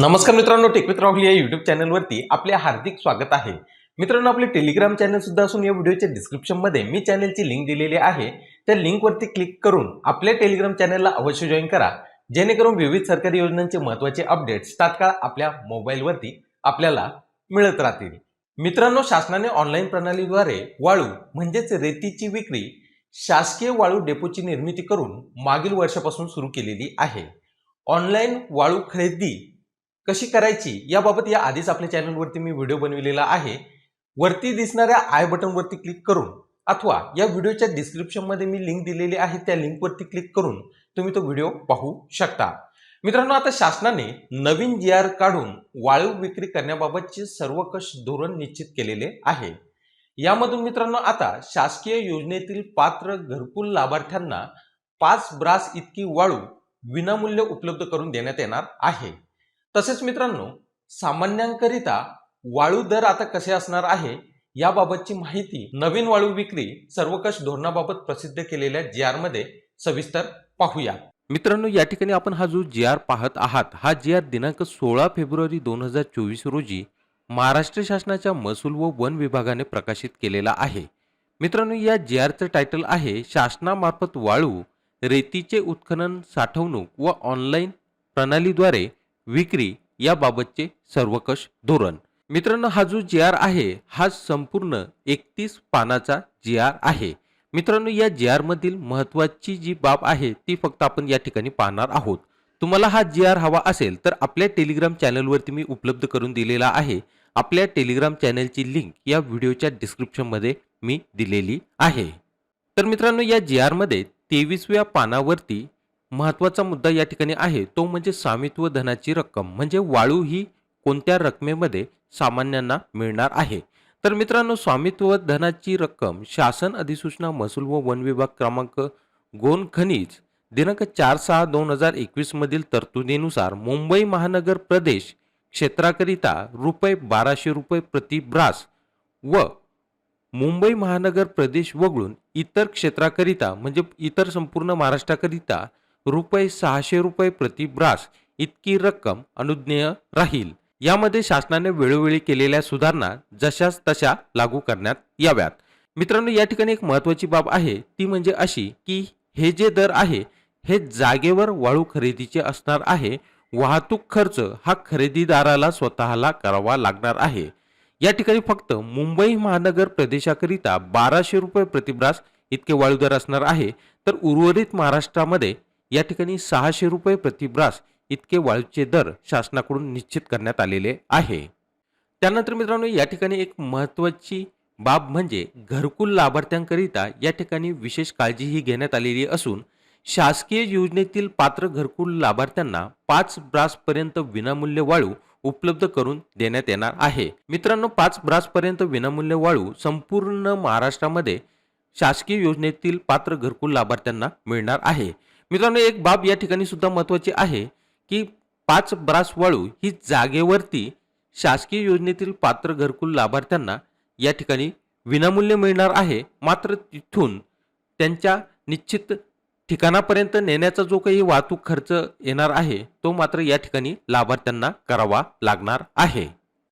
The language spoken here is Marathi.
नमस्कार मित्रांनो टेक राहुल या युट्यूब चॅनलवरती आपले हार्दिक स्वागत आहे. मित्रांनो आपले टेलिग्राम चॅनल सुद्धा असून या व्हिडिओच्या डिस्क्रिप्शनमध्ये मी चॅनलची लिंक दिलेली आहे. त्या लिंकवरती क्लिक करून आपल्या टेलिग्राम चॅनलला अवश्य जॉईन करा. जेणेकरून विविध सरकारी योजनांचे महत्त्वाचे अपडेट्स तात्काळ आपल्या मोबाईलवरती आपल्याला मिळत राहतील. मित्रांनो शासनाने ऑनलाईन प्रणालीद्वारे वाळू म्हणजेच रेतीची विक्री शासकीय वाळू डेपोची निर्मिती करून मागील वर्षापासून सुरू केलेली आहे. ऑनलाईन वाळू खरेदी कशी करायची याबाबत या आधीच आपल्या चॅनलवरती मी व्हिडिओ बनविलेला आहे. वरती दिसणाऱ्या आय बटनवरती क्लिक करून अथवा या व्हिडिओच्या डिस्क्रिप्शनमध्ये मी लिंक दिलेली आहे त्या लिंकवरती क्लिक करून तुम्ही तो व्हिडिओ पाहू शकता. मित्रांनो आता शासनाने नवीन जी आर काढून वाळू विक्री करण्याबाबतचे सर्वकष धोरण निश्चित केलेले आहे. यामधून मित्रांनो आता शासकीय योजनेतील पात्र घरकुल लाभार्थ्यांना पाच ब्रास इतकी वाळू विनामूल्य उपलब्ध करून देण्यात येणार आहे. तसेच मित्रांनो सामान्यांकरिता वाळू दर आता कसे असणार आहे याबाबतची माहिती नवीन वाळू विक्री सर्वकष धोरणाबाबत प्रसिद्ध केलेल्या जी आरमध्ये सविस्तर पाहूया. मित्रांनो या ठिकाणी आपण हा जो जी आर पाहत आहात हा जी आर दिनांक सोळा फेब्रुवारी दोन हजार चोवीस रोजी महाराष्ट्र शासनाच्या महसूल व वन विभागाने प्रकाशित केलेला आहे. मित्रांनो या जी आरचं टायटल आहे शासनामार्फत वाळू रेतीचे उत्खनन साठवणूक व ऑनलाईन प्रणालीद्वारे विक्री याबाबतचे सर्वकष धोरण. मित्रांनो हा जो जी आर आहे हा संपूर्ण एकतीस पानाचा जी आर आहे. मित्रांनो या जी आर मधील महत्वाची जी बाब आहे ती फक्त आपण या ठिकाणी पाहणार आहोत. तुम्हाला हा जी आर हवा असेल तर आपल्या टेलिग्राम चॅनलवरती मी उपलब्ध करून दिलेला आहे. आपल्या टेलिग्राम चॅनलची लिंक या व्हिडिओच्या डिस्क्रिप्शनमध्ये मी दिलेली आहे. तर मित्रांनो या जी आरमध्ये तेवीसव्या पानावरती महत्त्वाचा मुद्दा या ठिकाणी आहे. तो म्हणजे स्वामित्व धनाची रक्कम. म्हणजे वाळू ही कोणत्या रकमेमध्ये सामान्यांना मिळणार आहे? तर मित्रांनो स्वामित्व धनाची रक्कम शासन अधिसूचना महसूल व वन विभाग क्रमांक गोन खनिज दिनांक चार सहा दोन हजार एकवीसमधील तरतुदीनुसार मुंबई महानगर प्रदेश क्षेत्राकरिता रुपये बाराशे रुपये प्रति ब्रास व मुंबई महानगर प्रदेश वगळून इतर क्षेत्राकरिता म्हणजे इतर संपूर्ण महाराष्ट्राकरिता रुपये सहाशे रुपये प्रतिब्रास इतकी रक्कम अनुज्ञेय राहील. यामध्ये शासनाने वेळोवेळी केलेल्या सुधारणा जशाच तशा लागू करण्यात याव्यात. मित्रांनो या ठिकाणी एक महत्वाची बाब आहे. ती म्हणजे अशी की हे जे दर आहे हे जागेवर वाळू खरेदीचे असणार आहे. वाहतूक खर्च हा खरेदीदाराला स्वतःला करावा लागणार आहे. या ठिकाणी फक्त मुंबई महानगर प्रदेशाकरिता बाराशे रुपये प्रतिब्रास इतके वाळू दर असणार आहे. तर उर्वरित महाराष्ट्रामध्ये या ठिकाणी सहाशे रुपये प्रतिब्रास इतके वाळूचे दर शासनाकडून निश्चित करण्यात आलेले आहे. त्यानंतर मित्रांनो या ठिकाणी एक महत्त्वाची बाब म्हणजे घरकुल लाभार्थ्यांकरिता या ठिकाणी विशेष काळजी ही घेण्यात आलेली असून शासकीय योजनेतील पात्र घरकुल लाभार्थ्यांना पाच ब्रासपर्यंत विनामूल्य वाळू उपलब्ध करून देण्यात येणार आहे. मित्रांनो पाच ब्रासपर्यंत विनामूल्य वाळू संपूर्ण महाराष्ट्रामध्ये शासकीय योजनेतील पात्र घरकुल लाभार्थ्यांना मिळणार आहे. मित्रांनो एक बाब या ठिकाणी सुद्धा महत्त्वाची आहे की पाच ब्रास वाळू ही जागेवरती शासकीय योजनेतील पात्र घरकुल लाभार्थ्यांना या ठिकाणी विनामूल्य मिळणार आहे. मात्र तिथून त्यांच्या निश्चित ठिकाणापर्यंत नेण्याचा जो काही वाहतूक खर्च येणार आहे तो मात्र या ठिकाणी लाभार्थ्यांना करावा लागणार आहे.